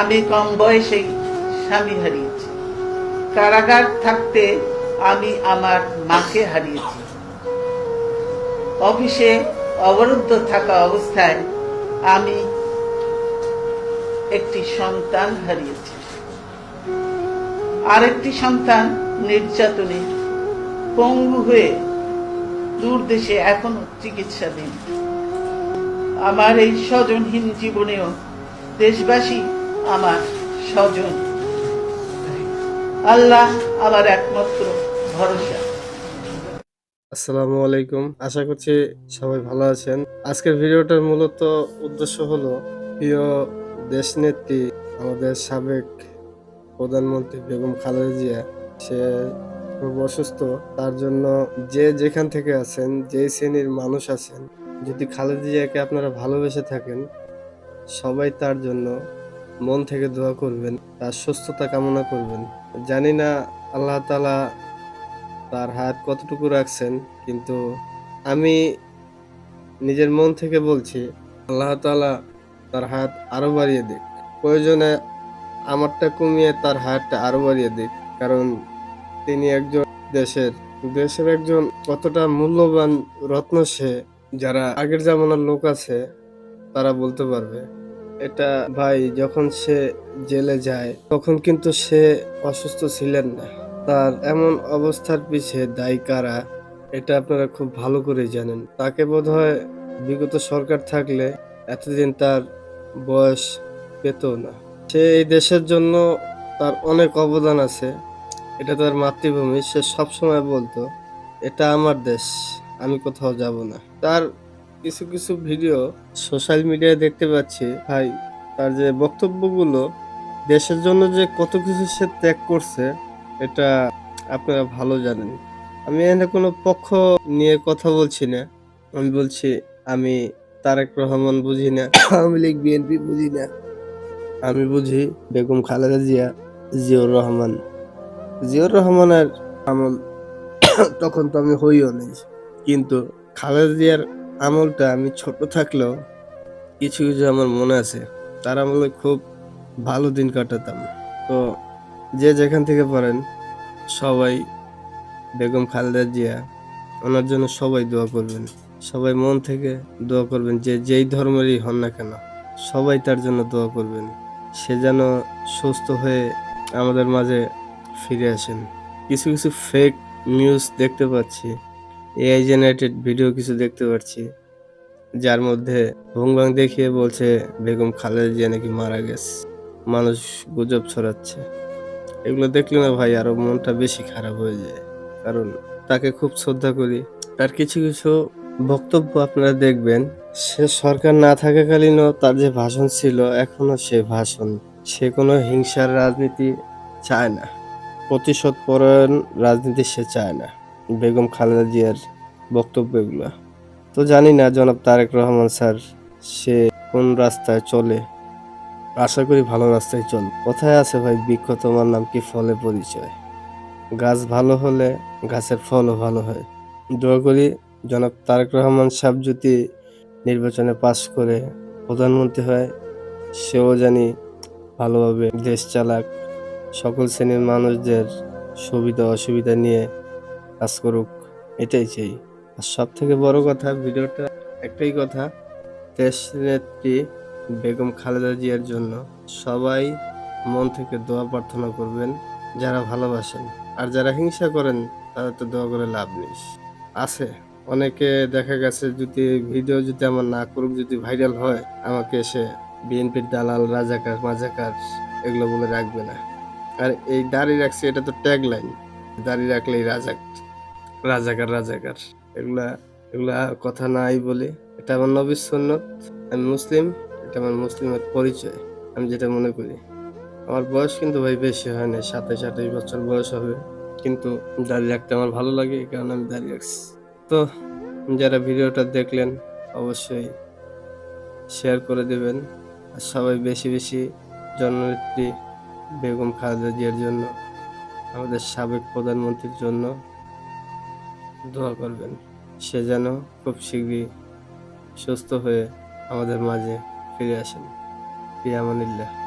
আমি কম বয়সেই স্বামী হারিয়েছি। কারাগার থাকতে আমি আমার মাকে হারিয়েছি। অফিসে অবরুদ্ধ থাকা অবস্থায় আমি একটি সন্তান হারিয়েছি। আরেকটি সন্তান নির্যাতনে পঙ্গু হয়ে দূর দেশে এখনও চিকিৎসাধীন। আমার এই স্বজনহীন জীবনেও দেশবাসী আমার স্বজন। আল্লাহ আমার একমাত্র ভরসা। আসসালামু আলাইকুম। আশা করছি সবাই ভালো আছেন। আজকের ভিডিওটার মূলত উদ্দেশ্য হলো, প্রিয় দেশনেত্রী, আমাদের সাবেক প্রধানমন্ত্রী বেগম খালেদা জিয়া, সে খুব অসুস্থ। তার জন্য যে যেখান থেকে আছেন, যে শ্রেণির মানুষ আছেন, যদি খালেদা জিয়াকে আপনারা ভালোবেসে থাকেন, সবাই তার জন্য মন থেকে দোয়া করবেন তার সুস্থতা কামনা করবেন। জানি না আল্লাহ তালা তার হাত কতটুকু রাখছেন, কিন্তু আমি নিজের মন থেকে বলছি, আল্লাহ তাআলা তার হাত আরও বাড়িয়ে দিক। প্রয়োজনে আমারটা কমিয়ে তার হাতটা আরও বাড়িয়ে দিক, কারণ তিনি একজন দেশের দেশের একজন কতটা মূল্যবান রত্ন সে, যারা আগের জামানার লোক আছে, তারা বলতে পারবে। এটা ভাই যখন সে জেলে যায়, তখন কিন্তু সে অসুস্থ ছিলেন না। তার এমন অবস্থার পিছে দায়ী কারা, এটা আপনারা খুব ভালো করে জানেন। তাকে বোধহয় বিগত সরকার থাকলে এতদিন তার বয়স পেত না। সে এই দেশের জন্য তার অনেক অবদান আছে। এটা তার মাতৃভূমি, সে সবসময় বলতো, এটা আমার দেশ, আমি কোথাও যাব না। তার কিছু কিছু ভিডিও সোশ্যাল মিডিয়ায় দেখতে পাচ্ছি, ভাই, তার যে বক্তব্যগুলো, দেশের জন্য যে কত কিছু সে ত্যাগ করছে, এটা আপনারা ভালো জানেন। আমি এখানে কোনো পক্ষ নিয়ে কথা বলছি না। আমি বলছি, আমি তারেক রহমান বুঝি না, আওয়ামী লীগ, বিএনপি বুঝি না। আমি বুঝি বেগম খালেদা জিয়া জিয়র রহমান। জিয়র রহমানের আমল তখন তো আমি হইও নেই। কিন্তু খালেদা জিয়ার আমলটা আমি ছোট থাকলেও কিছু কিছু আমার মনে আছে। তার আমলে খুব ভালো দিন কাটাতাম। তো যে যেখান থেকে পারেন, সবাই বেগম খালেদা জিয়া, ওনার জন্য সবাই দোয়া করবেন। সবাই মন থেকে দোয়া করবেন যে যেই ধর্মেরই হন না কেন, সবাই তার জন্য দোয়া করবেন। সে যেন সুস্থ হয়ে আমাদের মাঝে ফিরে আসেন। কিছু কিছু ফেক নিউজ দেখতে পাচ্ছি। এআই জেনারেটেড ভিডিও কিছু দেখতে পাচ্ছি যার মধ্যে ভুংবাং দেখিয়ে বলছে বেগম খালেদা জিয়া নাকি মারা গেছে, মানুষ গুজব ছড়াচ্ছে। এগুলো দেখলে না ভাই আরও মনটা বেশি খারাপ হয়ে যায়, কারণ তাকে খুব শ্রদ্ধা করি। তার কিছু কিছু বক্তব্য আপনারা দেখবেন, সে সরকার না থাকাকালীনও তার যে ভাষণ ছিল, এখনও সে ভাষণ। সে কোনো হিংসার রাজনীতি চায় না, প্রতিশোধ পরায়ণ রাজনীতি সে চায় না। বেগম খালেদা জিয়ার বক্তব্য এগুলো। তো জানি না জনাব তারেক রহমান স্যার, সে কোন রাস্তায় চলে? আশা করি ভালো রাস্তায় চল। কোথায় আছে ভাই বৃক্ষ তোমার নাম কি ফলে পরিচয়? গাছ ভালো হলে গাছের ফলও ভালো হয়। দোয়া করি জনাব তারেক রহমান সাহেব যদি নির্বাচনে পাশ করে প্রধানমন্ত্রী হয়, সেও জানি ভালোভাবে দেশ চালাক। সকল শ্রেণির মানুষদের সুবিধা অসুবিধা নিয়ে কাজ করুক, এটাই চাই। আর সব থেকে বড় কথা, ভিডিওটা একটাই কথা দেশ নেত্রী বেগম খালেদা জিয়ার জন্য সবাই মন থেকে দোয়া প্রার্থনা করবেন, যারা ভালোবাসেন। আর যারা হিংসা করেন, তাদের তো দোয়া করে লাভ নেই। আছে, অনেকে দেখা গেছে যদি ভিডিও যদি আমার না করুক, যদি ভাইরাল হয়, আমাকে এসে বিএনপির দালাল, রাজাকার, মাজাকার এগুলো বলে রাখবে না। আর এই দাড়ি রাখছে, এটা তো ট্যাগ লাইন দাড়ি রাখলেই রাজাক রাজাকার রাজাকার। এগুলা এগুলা কথা নাই বলে। এটা আমার নবীর সন্ন্যত আমি মুসলিম, এটা আমার মুসলিমের পরিচয়, আমি যেটা মনে করি। আমার বয়স কিন্তু ভাই বেশি হয় না সাতাশ আঠাশ বছর বয়স হবে। কিন্তু দাঁড়িয়ে রাখতে আমার ভালো লাগে, এই কারণে আমি দাঁড়িয়ে রাখছি। তো যারা ভিডিওটা দেখলেন, অবশ্যই শেয়ার করে দেবেন। আর সবাই বেশি বেশি জননেত্রী বেগম খালেদা জিয়ার জন্য, আমাদের সাবেক প্রধানমন্ত্রীর জন্য দোয়া করবেন। সে যেন খুব শীঘ্রই সুস্থ হয়ে আমাদের মাঝে ফিরে আসেন। ফিয়ামানিল্লাহ